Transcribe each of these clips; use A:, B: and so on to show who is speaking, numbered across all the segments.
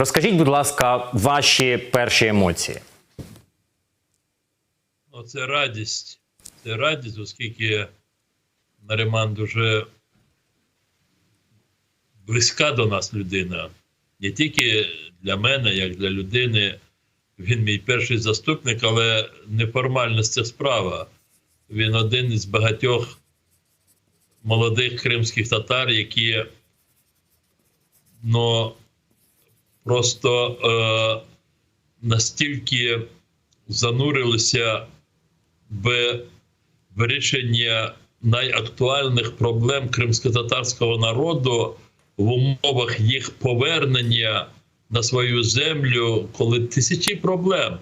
A: Розкажіть, будь ласка, ваші перші емоції.
B: Ну, це радість. Це радість, оскільки Нариман дуже близька до нас людина. Не тільки для мене, як для людини. Він мій перший заступник, але неформальність це справа. Він один із багатьох молодих кримських татар, які ну, просто е, настільки занурилися в вирішення найактуальних проблем кримсько-татарського народу в умовах їх повернення на свою землю, коли тисячі проблем.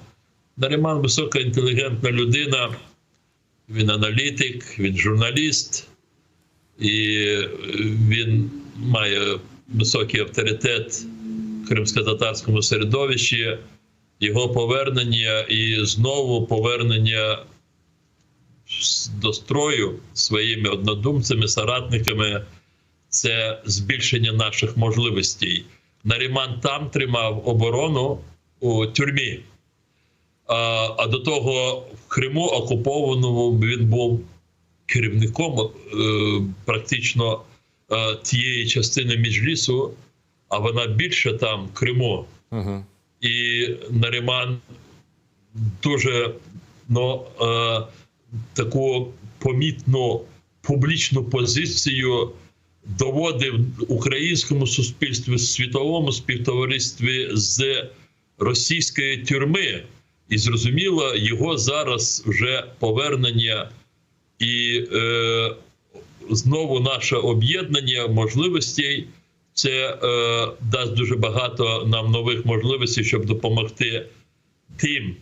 B: Нариман високоінтелігентна людина, він аналітик, він журналіст, і він має високий авторитет кримсько-татарському середовищі. Його повернення і знову повернення до строю своїми однодумцями, соратниками це збільшення наших можливостей. Наріман там тримав оборону у тюрмі. А, а до того в Криму окупованому він був керівником е, практично е, тієї частини міжлісу, а вона більше там Криму.
A: Угу.
B: І Наріман дуже ну, е, таку помітну публічну позицію доводив українському суспільству, світовому співтоваристві з російської тюрми. І зрозуміло, його зараз вже повернення і е, знову наше об'єднання можливостей. Це е, дасть дуже багато нам нових можливостей, щоб допомогти тим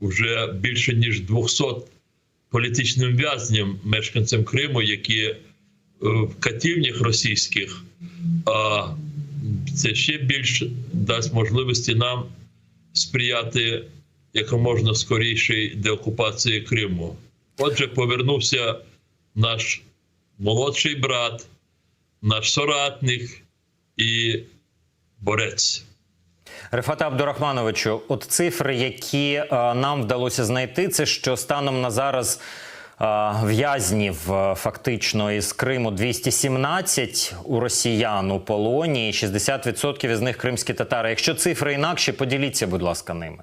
B: вже більше ніж 200 політичним в'язням, мешканцям Криму, які е, в катівнях російських. А це ще більше дасть можливості нам сприяти якомога скорішій деокупації Криму. Отже, повернувся наш молодший брат, наш соратник і борець.
A: Рефата Абдурахмановичу, от цифри, які е, нам вдалося знайти, це що станом на зараз е, в'язнів е, фактично із Криму 217 у росіян у полоні, і 60% із них кримські татари. Якщо цифри інакші, поділіться, будь ласка, ними.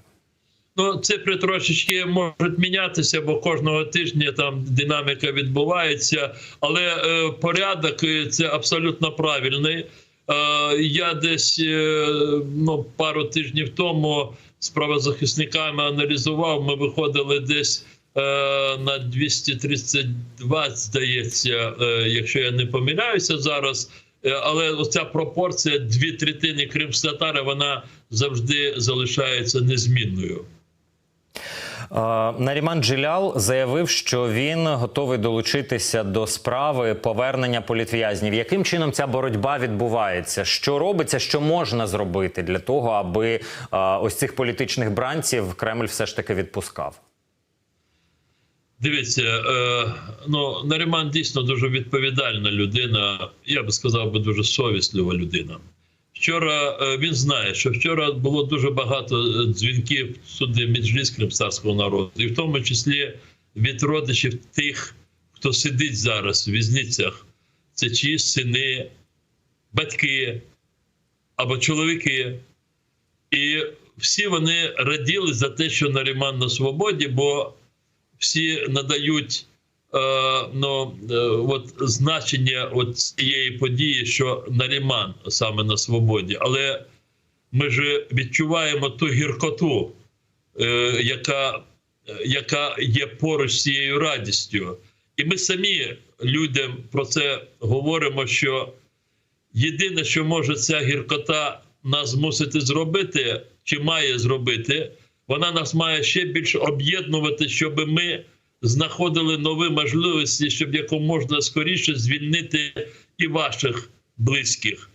B: Ну, цифри трошечки можуть мінятися, бо кожного тижня там динаміка відбувається, але е, порядок е, це абсолютно правильний. Е, я десь е, ну, пару тижнів тому з правозахисниками аналізував. Ми виходили десь е, на 232, здається, якщо я не помиляюся зараз. Але оця пропорція дві третини кримськотари, вона завжди залишається незмінною.
A: Е, Наріман Джилял заявив, що він готовий долучитися до справи повернення політв'язнів. Яким чином ця боротьба відбувається? Що робиться, що можна зробити для того, аби е, ось цих політичних бранців Кремль все ж таки відпускав?
B: Дивіться, е, ну Наріман дійсно дуже відповідальна людина. Я би сказав би дуже совіслива людина. Вчора е, він знає, що вчора було дуже багато е, дзвінків сюди Меджліс кримського народу, і в тому числі від родичів тих, хто сидить зараз в в'язницях. Це чиїсь сини, батьки або чоловіки. І всі вони раділи за те, що Наріман на свободі, бо всі надають ну, от, значення от цієї події, що Наріман саме на свободі. Але ми ж відчуваємо ту гіркоту, е, яка, яка є поруч з цією радістю. І ми самі людям про це говоримо, що єдине, що може ця гіркота нас змусити зробити, чи має зробити, вона нас має ще більше об'єднувати, щоб ми знаходили нові можливості, щоб якомога скоріше звільнити і ваших близьких.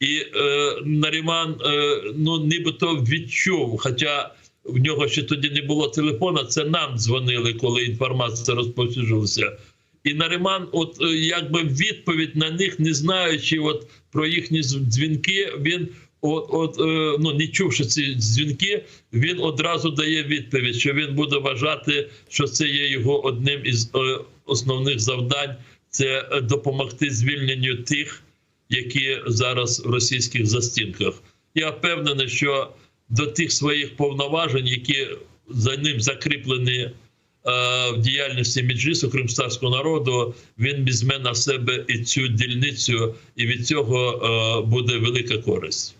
B: І е, Наріман е, ну нібито відчув, хоча в нього ще тоді не було телефона, це нам дзвонили, коли інформація розповсюджувалася. І Нариман, от е, якби відповідь на них, не знаючи от про їхні дзвінки, він от, от, е, ну, не чувши ці дзвінки, він одразу дає відповідь, що він буде вважати, що це є його одним із е, основних завдань це е, допомогти звільненню тих, які зараз в російських застінках. Я впевнений, що до тих своїх повноважень, які за ним закріплені в діяльності Меджлісу кримстарського народу, він візьме на себе і цю дільницю, і від цього буде велика користь.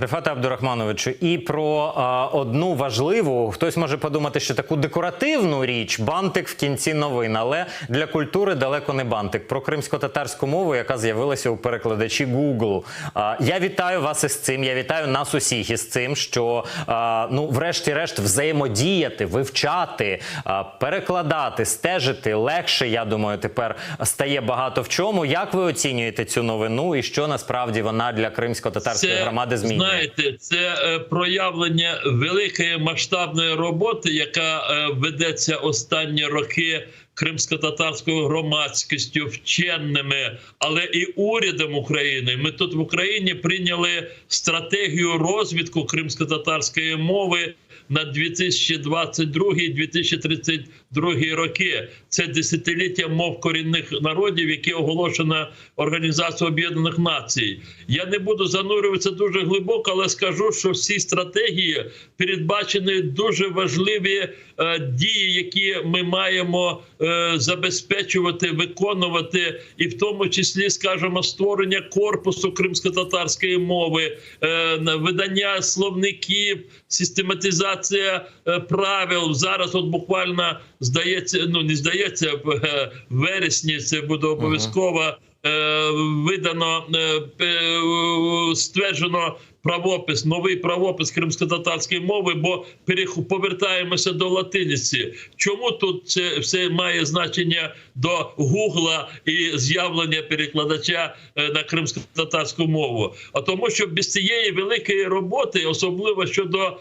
A: Рефате Абдурахмановичу, і про а, одну важливу, хтось може подумати, що таку декоративну річ бантик в кінці новин, але для культури далеко не бантик. Про кримсько-татарську мову, яка з'явилася у перекладачі Google. А, я вітаю вас із цим. Я вітаю нас усіх із цим, що а, ну, врешті-решт, взаємодіяти, вивчати, а, перекладати, стежити легше. Я думаю, тепер стає багато в чому. Як ви оцінюєте цю новину, і що насправді вона для кримсько-татарської громади змінює?
B: Знаєте, це е, проявлення великої масштабної роботи, яка е, ведеться останні роки кримсько-татарською громадськістю, вченими, але і урядом України. Ми тут в Україні прийняли стратегію розвитку кримсько-татарської мови. На 2022-2032 роки це десятиліття мов корінних народів, які оголошена Організацією Об'єднаних Націй. Я не буду занурюватися дуже глибоко, але скажу, що в цій стратегії передбачені дуже важливі е, дії, які ми маємо е, забезпечувати, виконувати, і в тому числі, скажімо, створення корпусу кримсько-татарської мови, е, видання словників, систематизація е, правил. Зараз, от буквально здається, ну не здається, в е, вересні це буде обов'язково. е, Видано е, е, стверджено правопис, новий правопис кримсько-татарської мови, бо повертаємося до латиниці. Чому тут це все має значення до Гугла і з'явлення перекладача е, на кримсько-татарську мову? А тому, що без цієї великої роботи, особливо щодо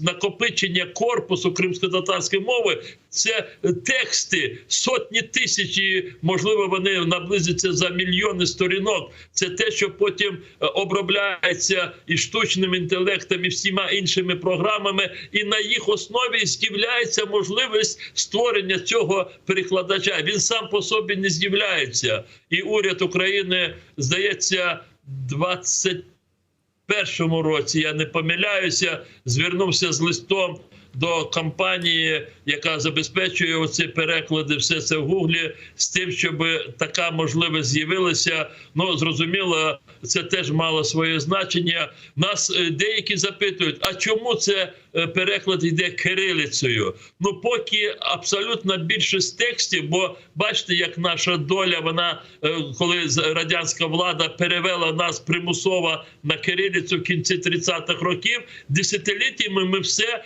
B: накопичення корпусу кримсько-татарської мови, це тексти сотні тисячі, можливо, вони наблизяться за мільйони сторінок. Це те, що потім е, обробляється і штучним інтелектом, і всіма іншими програмами, і на їх основі з'являється можливість створення цього перекладача. Він сам по собі не з'являється. І уряд України здається 20 першому році, я не помиляюся, звернувся з листом до компанії, яка забезпечує оці переклади, все це в гуглі, з тим, щоб така можливість з'явилася. Ну зрозуміло, це теж мало своє значення. Нас е, деякі запитують: а чому це е, переклад йде кирилицею? Ну поки абсолютно більшість текстів, бо бачите, як наша доля, вона е, коли радянська влада перевела нас примусово на кирилицю в кінці 30-х років, десятиліттями ми все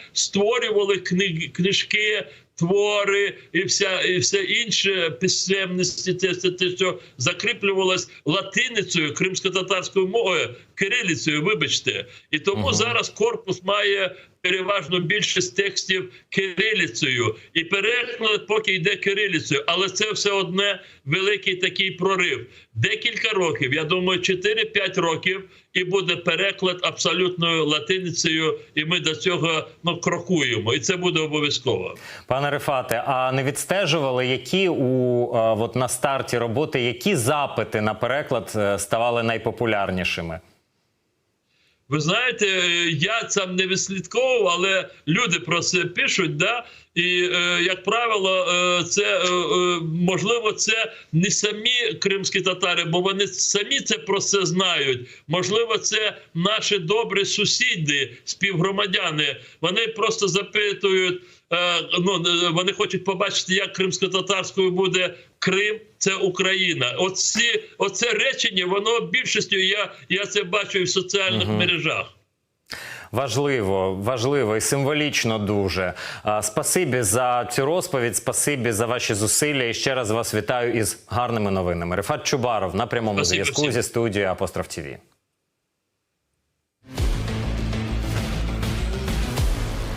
B: створювали книги, книжки. Твори і вся і все інше писемності, це, те, те, що закріплювалось латиницею, кримсько-татарською мовою, кирилицею, вибачте. І тому
A: Ага.
B: зараз корпус має переважно більшість текстів кирилицею, і переклад поки йде кирилицею, але це все одне великий такий прорив. Декілька років, я думаю, 4-5 років, і буде переклад абсолютною латиницею, і ми до цього ну, крокуємо, і це буде обов'язково.
A: Пане Рефате, а не відстежували, які у от на старті роботи, які запити на переклад е, ставали найпопулярнішими?
B: Ви знаєте, е, я сам не відслідковував, але люди про це пишуть. Да? І, е, як правило, е, це можливо, це не самі кримські татари, бо вони самі це про це знають. Можливо, це наші добрі сусіди, співгромадяни. Вони просто запитують. Ну, вони хочуть побачити, як кримсько-татарською буде Крим, це Україна. Оці, оце речення, воно більшістю я, я це бачу і в соціальних
A: угу.
B: мережах.
A: Важливо, важливо і символічно дуже. А, Спасибі за цю розповідь, спасибі за ваші зусилля. І ще раз вас вітаю із гарними новинами. Рефат Чубаров на прямому зв'язку зі студією Апостроф ТІВІ.